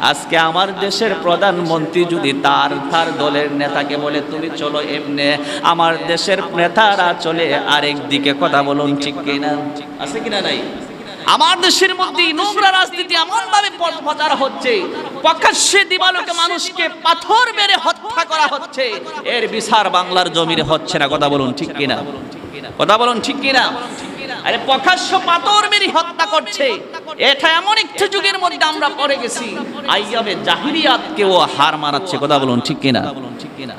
আজকে আমার দেশের প্রধানমন্ত্রী যদি তার তার দলের নেতাকে বলে, তুমি চলো এমনে, আমার দেশের নেতারা চলে আরেক দিকে কথা বলুন, ঠিক কিনা? আছে কিনা নাই? আমার দেশের মধ্যে নোংরা রাজনীতি এমন ভাবে প্রচার হচ্ছে, প্রকাশ্যে দিবালোকে মানুষকে পাথর মেরে হত্যা করা হচ্ছে, এর বিচার বাংলার জমিরে হচ্ছে না, কথা বলুন, ঠিক কিনা? কথা বলুন ঠিক কিনা? আরে প্রকাশ্য পাথর মেরে হত্যা করছে। এটা এমন একটি যুগের মধ্যে আমরা পড়ে গেছি। আইয়াবে জাহিরিয়াতকেও হার মানাচ্ছে। কথা বলুন ঠিক কিনা? ঠিক কিনা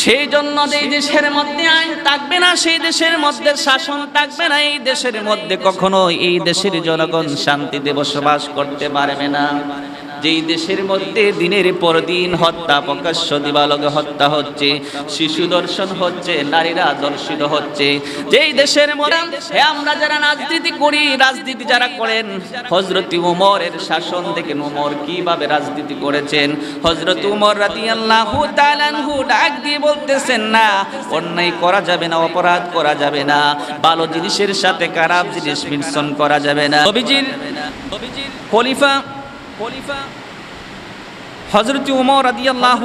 সেই জন্য এই দেশের মধ্যে আইন থাকবে না, সেই দেশের মধ্যে শাসন থাকবে না, এই দেশের মধ্যে কখনো এই দেশের জনগণ শান্তিতে বসবাস করতে পারবে না। যেই দেশের মধ্যে দিনের পর দিন হত্যা প্রকাশ্য দিবালকে হত্যা হচ্ছে শিশু দর্শন হচ্ছে নারীরা দর্শিত হচ্ছে যেই দেশের মধ্যে আমরা যারা রাজনীতি করি রাজনীতি যারা করেন হজরত উমরের শাসন দেখেন উমর কীভাবে রাজনীতি করেছেন হজরত উমর রাদিয়াল্লাহু তাআলাহু ডাক দিয়ে বলতেছেন না অন্যায় করা যাবে না অপরাধ করা যাবে না ভালো জিনিসের সাথে খারাপ জিনিস মিশ্রণ করা যাবে না। নবীজির খলিফা খলিফা হজরত উমর আদি আল্লাহ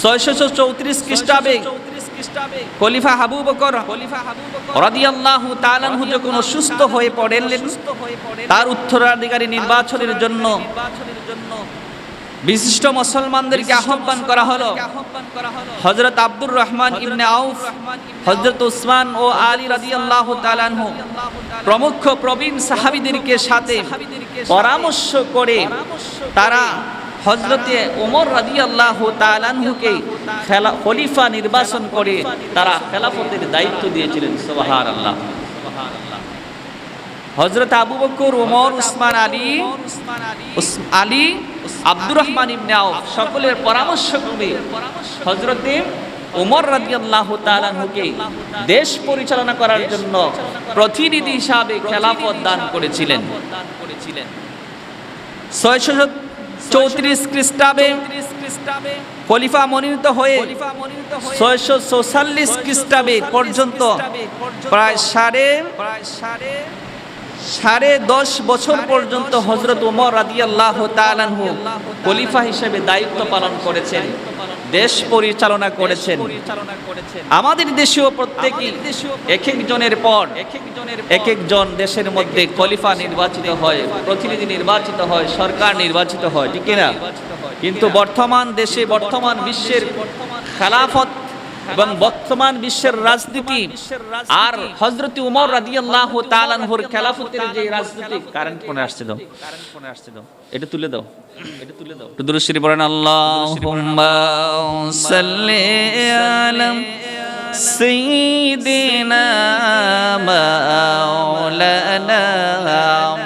ছয়শো চৌত্রিশ খ্রিস্টাব্দে খলিফা হাবু বকর রাদিয়াল্লাহু তাআলাহু যখন অসুস্থ হয়ে পড়লেন তার উত্তরাধিকারী নির্বাচনের জন্য। বিশিষ্ট মুসলমানদেরকে আহ্বান করা হলো। হজরত আব্দুর রহমান ইবনে আউফ হজরত উসমান ও আলী রাদিয়াল্লাহু তাআলাহু প্রমুখ প্রবীণ সাহাবীদেরকে সাথে পরামর্শ করে তারা হজরতে ওমর রাদিয়াল্লাহু তাআলাহুকে খেলা খলিফা নির্বাচন করে তারা খেলাফতের দায়িত্ব দিয়েছিলেন। সুবহানাল্লাহ। হজরত আবু বকর ওমর উসমান, আলী আলী আব্দুর রহমান আউফ সকলের পরামর্শ করে হজরতে ওমর রাদিয়াল্লাহু তাআলাহুকে দেশ পরিচালনা করার জন্য প্রতিনিধি হিসাবে খেলাফত দান করেছিলেন। ছয়শো চৌত্রিশ খ্রিস্টাব্দে খলিফা মনোনীত হয়ে ছয়শো চৌচল্লিশ খ্রিস্টাব্দে পর্যন্ত প্রায় সাড়ে সাড়ে দশ বছর পর্যন্ত হজরত উমর রাদিয়াল্লাহ তাআলাহু খলিফা হিসেবে দায়িত্ব পালন করেছেন, দেশ পরিচালনা করেছেন। আমাদের দেশেও প্রত্যেকই এক একজনের পর এক একজন দেশের মধ্যে খলিফা নির্বাচিত হয়, প্রতিনিধি নির্বাচিত হয়, সরকার নির্বাচিত হয়, ঠিক না কিন্তু বর্তমান দেশে, বর্তমান বিশ্বের খেলাফত এবং বর্তমান বিশ্বের রাজনীতি আর হজরত উমর রাদিয়াল্লাহু তাআলাহুর খেলাফতের যে রাজনীতি কারেন্ট কোনে আসছে দাও এটা তুলে দাও এটা তুলে দাও একটু দুরূদ শরীফ পড়েন আল্লাহুম্মা সাল্লি আলা سيدنا مولانا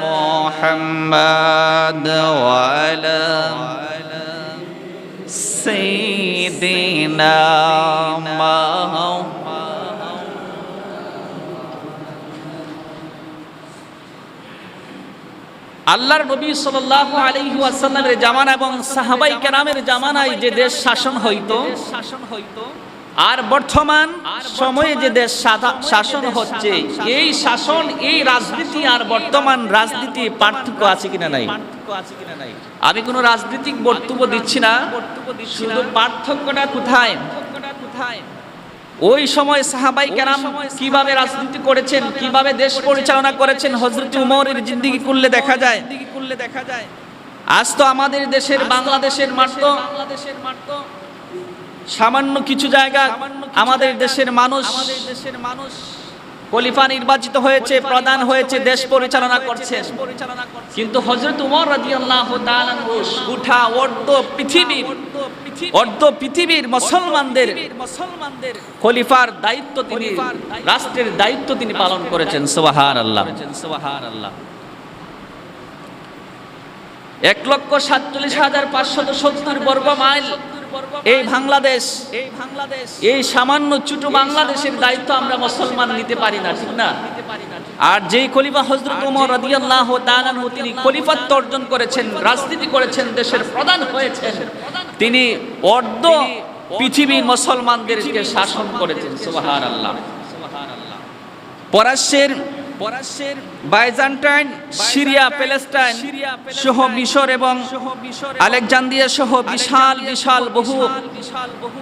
محمد وعلى আল্লাহর নবী সাল্লাল্লাহু আলাইহি ওয়াসাল্লামের জামানা এবং সাহাবাই কেরামের জামানায় যে দেশ শাসন হইতো শাসন হইতো আর বর্তমান সময়ে যে দেশ শাসন হচ্ছে, এই শাসন, এই রাজনীতি আর বর্তমান রাজনীতি পার্থক্য আছে কিনা নাই? আমি কোনো রাজনৈতিক বক্তব্য দিচ্ছি না, শুধু পার্থক্যটা কোথায় কোথায়? ওই সময় সাহাবাই কেরাম কীভাবে রাজনীতি করেছেন কীভাবে দেশ পরিচালনা করেছেন হজরত উমরের জিন্দিগি করলে দেখা যায়। করলে দেখা যায়। আজ তো আমাদের দেশের বাংলাদেশের মাঠ তো বাংলাদেশের মাঠ তো সামান্য কিছু জায়গা আমাদের দেশের মানুষ আমাদের দেশের মানুষ খলিফা নির্বাচিত হয়েছে প্রধান হয়েছে দেশ পরিচালনা করছে কিন্তু হজরত উমর রাদিয়াল্লাহু তাআলা গোটা অর্ধ পৃথিবীর অর্ধ পৃথিবীর মুসলমানদের মুসলমানদের খলিফার দায়িত্ব তিনি রাষ্ট্রের দায়িত্ব তিনি পালন করেছেন সুবহানাল্লাহ। সুবহানাল্লাহ। এক লক্ষ সাতচল্লিশ হাজার পাঁচশত সত্তর বর্গ মাইল। এই বাংলাদেশ এই বাংলাদেশ এই সামান্য ছোট বাংলাদেশের দায়িত্ব আমরা মুসলমান নিতে পারি না, ঠিক না? আর যেই খলিফা হজরত উমর রাদিয়াল্লাহু তাআলা তিনি খলিফাত্ব অর্জন করেছেন, রাজনীতি করেছেন, দেশের প্রধান হয়েছেন, তিনি অর্ধ পৃথিবীর মুসলমানদেরকে শাসন করেছেন, সুবহানাল্লাহ। পরাশ্বের পরাশের বাইজান্টাইন সিরিয়া প্যালেস্টাইন সহ মিশর এবং আলেকজান্দ্রিয়া সহ বিশাল বিশাল বহু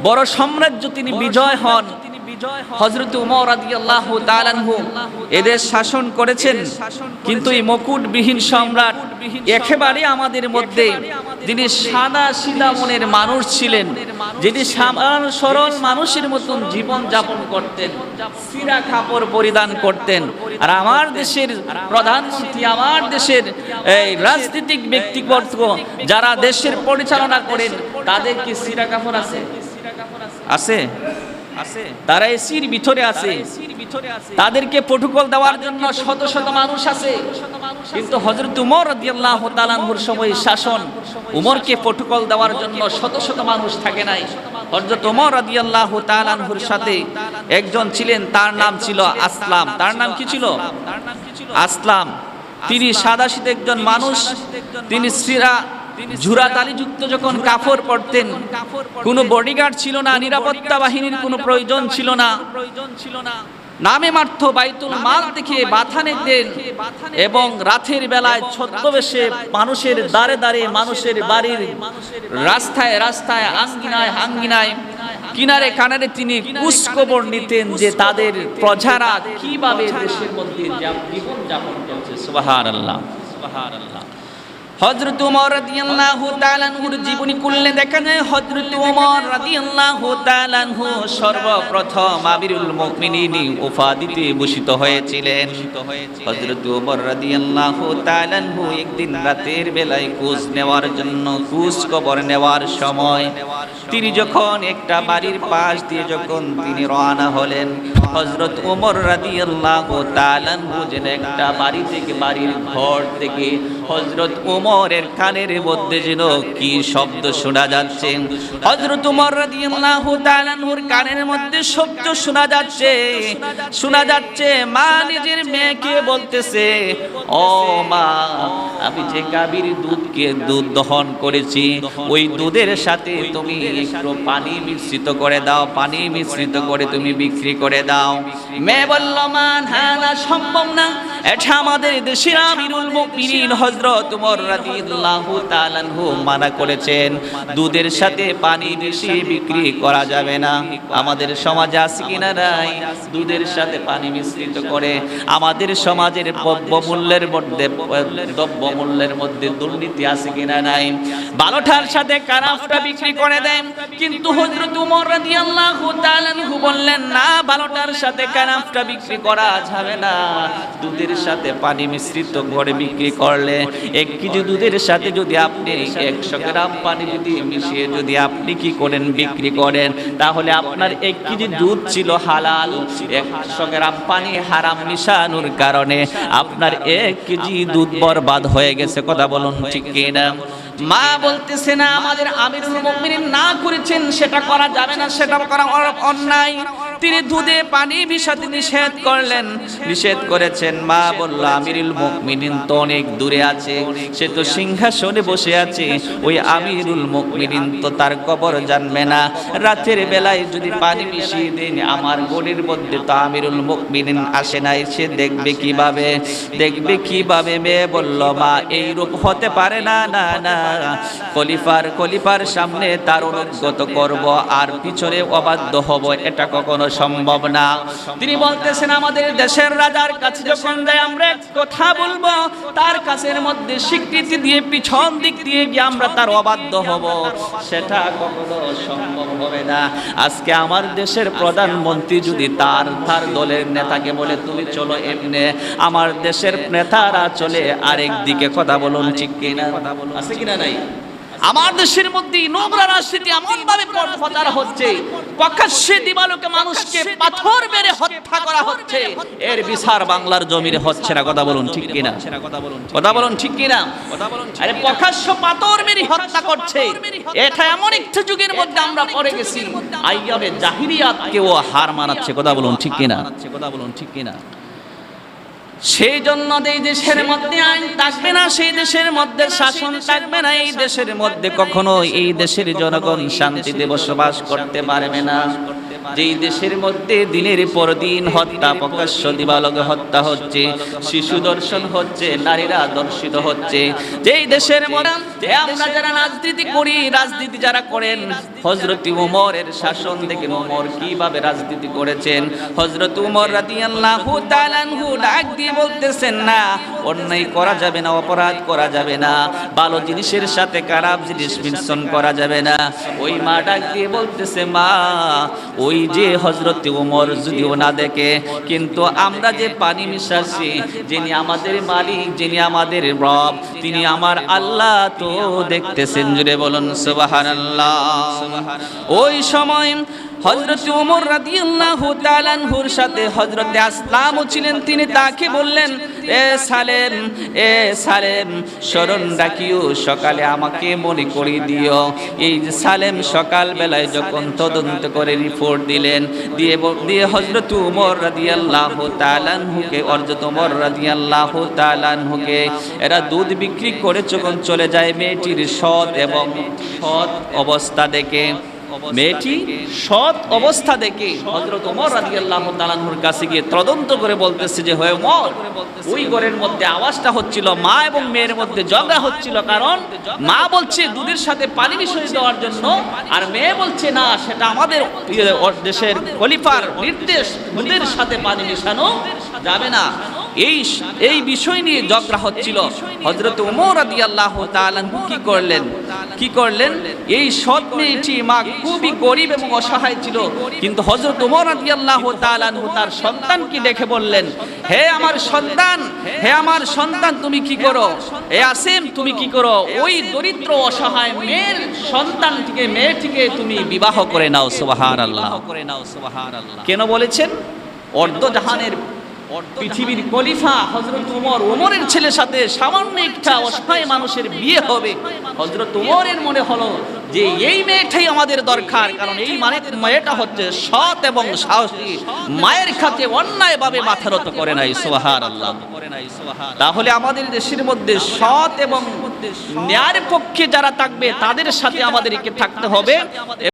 বড় সাম্রাজ্য তিনি বিজয় হন। হজরত উমর রাদিয়াল্লাহু তাআলাহু এদের শাসন করেছেন। কিন্তু এই মুকুটবিহীন সম্রাট একেবারে আমাদের মধ্যে যিনি সাদা সিধা মনের মানুষ ছিলেন যিনি সাধারণ সরল মানুষের মতন জীবন যাপন করতেন সিরা কাপড় পরিধান করতেন। আর আমার দেশের প্রধানমন্ত্রী আমার দেশের এই রাজনৈতিক ব্যক্তিবর্গ যারা দেশের পরিচালনা করেন তাদের কি সিরা কাপড় আছে? আছে? তারা এসির ভিতরে আছে। তাদেরকে প্রটোকল দেওয়ার জন্য শত শত মানুষ আছে। কিন্তু হজরত উমর রাদিয়াল্লাহু তাআলার সময় শাসন উমরকে প্রটোকল দেওয়ার জন্য শত শত মানুষ থাকে নাই। হজরত উমর রাদিয়াল্লাহু তাআলার সাথে একজন ছিলেন তার নাম ছিল আসলাম। তার নাম কি ছিল? আসলাম। তিনি সাদাশীত একজন মানুষ। তিনি সিরা ঝুরা তালিযুক্ত যখন কাফর পড়তেন, কোনো বডিগার্ড ছিল না, নিরাপত্তা বাহিনীর কোনো প্রয়োজন ছিল না। প্রয়োজন ছিল না নামে মার্থ বাইতুল মাল থেকে বাথা নিতেন এবং রাতের বেলায় ছদ্মবেশে মানুষের দাঁড়ে দাঁড়ে মানুষের বাড়ির রাস্তায় রাস্তায়, আঙ্গিনায় আঙ্গিনায়, কিনারে কানারে তিনি কুসকবর নিতেন যে তাদের প্রজারা কীভাবে দেশের মধ্যে জীবন করছে। সুবাহার আল্লাহ সুবাহার আল্লাহ হজরত উমর রাদিয়াল্লাহু তাআলা আনহুর জীবনী খুললে দেখা যায় হজরত উমর রাদিয়াল্লাহু তাআলা আনহু সর্বপ্রথম আমিরুল মুমিনিন উপাধিতে ভূষিত হয়েছিলেন। হজরত উমর রাদিয়াল্লাহু তাআলা আনহু একদিন রাতের বেলায় কুজ নেওয়ার জন্য কুজ কবর নেওয়ার সময় তিনি যখন একটা বাড়ির পাশ দিয়ে যখন তিনি রওনা হলেন হজরত উমর রাদিয়াল্লাহু তাআলা আনহু যেন একটা বাড়ি থেকে, বাড়ির ঘর থেকে হজরত উমরের কানের মধ্যে যেন কি শব্দ শোনা যাচ্ছে। হযরত উমর রাদিয়াল্লাহু তাআলা আনহুর কানের মধ্যে শব্দ শোনা যাচ্ছে। শোনা যাচ্ছে, মা নিজের মেয়েকে বলতেছে, ও মা, আমি যে গাভীর দুধকে দুধ দহন করেছি, ওই দুধের সাথে তুমি একটু পানি মিশ্রিত করে দাও, পানি মিশ্রিত করে তুমি বিক্রি করে দাও। মেয়ে বলল, মা, না সম্ভব না। এটা আমাদের দেশের আমিরুল মুমিনিন উমর রাদিয়াল্লাহু তাআলা আনহু মানা করেছেন, দুধের সাথে পানি মিশিয়ে বিক্রি করা যাবে না। আমাদের সমাজে আছে কিনা নাই দুধের সাথে পানি মিশ্রিত করে, আমাদের সমাজের দ্রব্য মূল্যের মধ্যে দ্রব্য মূল্যের মধ্যে দুর্নীতি আছে কিনা নাই। বারোটার সাথে কারাফটা বিক্রি করে দেন, কিন্তু হযরত উমর রাদিয়াল্লাহু তাআলা আনহু বললেন, না বারোটার সাথে কারাফটা বিক্রি করা যাবে না। দুধের সাথে পানি মিশ্রিত করে বিক্রি করলে এক কেজি দুধের সাথে যদি আপনি একশো গ্রাম পানি যদি মিশিয়ে যদি আপনি কি করেন, বিক্রি করেন, তাহলে আপনার এক কেজি দুধ ছিল হালাল, একশো গ্রাম পানি হারাম মিশানোর কারণে আপনার এক কেজি দুধ বরবাদ হয়ে গেছে, কথা বলুন ঠিক কিনা? মা বলতেছে না, আমাদের আমিরুল না করেছেন, সেটা করা যাবে না, সেটা করা অন্যায়। তিনি দুধে পানি মিশাতে নিষেধ করলেন। নিষেধ করেছেন, মা বলল, আমিরুল মুমিনিন তো অনেক দূরে আছে, সে তো সিংহাসনে বসে আছে, ওই আমিরুল মুমিনিন তো তার কবর জানবে না। রাতের বেলায় যদি পানি মিশিয়ে দেন, আমার গড়ির মধ্যে তো আমিরুল মুমিনিন আসে না সে দেখবে কীভাবে? দেখবে কীভাবে? মেয়ে বলল, মা, এই রূপ হতে পারে না না না। খলিফার খলিফার সামনে তার অনুগত করব, আর পিছনে অবাধ্য হব, এটা কখনো সম্ভব না। তিনি বলতেছেন, আমাদের দেশের রাজার কাছে যখন যাই আমরা কথা বলব, তার কাছের মধ্যে স্বীকৃতি দিয়ে পিছন দিক দিয়ে গিয়ে আমরা তার অবাধ্য হব। সেটা কখনো সম্ভব হবে না। আজকে আমার দেশের প্রধানমন্ত্রী যদি তার তার দলের নেতাকে বলে, তুমি চলো এমনি, আমার দেশের নেতারা চলে আরেক দিকে কথা বলুন, ঠিক কিনা? আছে কিনা নাই? আমার দেশের মধ্যে নোংরা রাজনীতি এমন ভাবে প্রচার হচ্ছে প্রকাশ্যে দিবালোকে মানুষকে পাথর মেরে হত্যা করা হচ্ছে। এর বিচার বাংলার জমিরে হচ্ছে না কথা বলুন ঠিক কিনা? কথা বলুন ঠিক কিনা? আরে প্রকাশ্য পাথর মেরে হত্যা করছে। এটা এমন একটা যুগের মধ্যে আমরা পড়ে গেছি। আইয়াবে জাহিরিয়াতকেও হার মানাচ্ছে কথা বলুন ঠিক কিনা? কথা বলুন ঠিক কিনা? সেই জন্য এই দেশের মধ্যে আইন থাকবে না, সেই দেশের মধ্যে শাসন থাকবে না, এই দেশের মধ্যে কখনো এই দেশের জনগণ শান্তিতে বসবাস করতে পারবে না। যেই দেশের মধ্যে দিনের পর দিন হত্যা প্রকাশ্য দিবালকে হত্যা হচ্ছে, শিশু দর্শন হচ্ছে, নারীরা দর্শিত হচ্ছে। যেই দেশের মধ্যে আমরা যারা রাজনীতি করি, রাজনীতি যারা করেন হজরত উমরের শাসন দেখে উমর কীভাবে রাজনীতি করেছেন? হজরত উমর রাদিয়াল্লাহু তাআলাহু ডাক দিয়ে বলতেছেন, না, অন্যায় করা যাবে না, অপরাধ করা যাবে না। ভালো জিনিসের সাথে খারাপ জিনিস মিশ্রণ করা যাবে না। ওই মা ডাক দিয়ে বলতেছে, মা, ওই যে হজরত উমর যদিও না দেখে, কিন্তু আমরা যে পানি মিশাচ্ছি, যিনি আমাদের মালিক, যিনি আমাদের রব, তিনি আমার আল্লাহ তো দেখতেছেন, জুড়ে বলুন সুবহানাল্লাহ। ওই সময় হজরত উমর রাদিয়াল্লাহু তাআলার সাথে হজরত আসলামও ছিলেন। তিনি তাকে বললেন, এ সালেম এ সালেম, স্মরণ রাখিও, সকালে আমাকে মনে করিয়ে দিও। এই যে সালেম সকাল বেলায় যখন তদন্ত করে রিপোর্ট দিলেন, দিয়ে দিয়ে হজরত উমর রাদিয়াল্লাহু তাআলাহুকে হজরত উমর রাদিয়াল্লাহু তাআলাহুকে এরা দুধ বিক্রি করে যখন চলে যায় মেয়েটির সৎ এবং সৎ অবস্থা দেখে। মেয়েটি সৎ অবস্থা দেখে হযরত ওমর রাদিয়াল্লাহু তাআলার কাছে গিয়ে তদন্ত করে বলতেছে যে হয় ওমর ওই ঘরের মধ্যে আওয়াজটা হচ্ছিল মা এবং মেয়ের মধ্যে ঝগড়া হচ্ছিল কারণ মা বলছে দুধের সাথে পানি মিশিয়ে দেওয়ার জন্য আর মেয়ে বলছে না সেটা আমাদের ইয়ে, দেশের খলিফার নির্দেশ দুধের সাথে পানি মিশানো যাবে না। এই এই বিষয় নিয়ে ঝগড়া হচ্ছিল। হযরত ওমর রাদিয়াল্লাহু তাআলা কি করলেন? কি করলেন? এই সৎ মেয়েটি মা খুবই গরিব এবং অসহায় ছিল। কিন্তু হযরত ওমর রাদিয়াল্লাহু তাআলা তার সন্তানকে দেখে বললেন হে আমার সন্তান হে আমার সন্তান তুমি কি করো? হে আসিম তুমি কি করো? ওই দরিদ্র অসহায় মেয়ের সন্তানটিকে মেয়েটিকে তুমি বিবাহ করে নাও সুবহানাল্লাহ। করে নাও সুবহানাল্লাহ। কেন বলেছেন? অর্ধজাহানের পৃথিবীর খলিফা হজরত উমর উমরের ছেলের সাথে সামান্য একটা অসহায় মানুষের বিয়ে হবে। হজরত উমরের মনে হলো যে এই মেয়েটাই আমাদের দরকার, কারণ এই মানে মেয়েটা হচ্ছে সৎ এবং সাহসী। মায়ের খাতে অন্যায়ভাবে মাথা নত করে নাই সোহার আল্লাহ তাহলে আমাদের দেশের মধ্যে সৎ এবং ন্যায়ের পক্ষে যারা থাকবে, তাদের সাথে আমাদেরকে থাকতে হবে।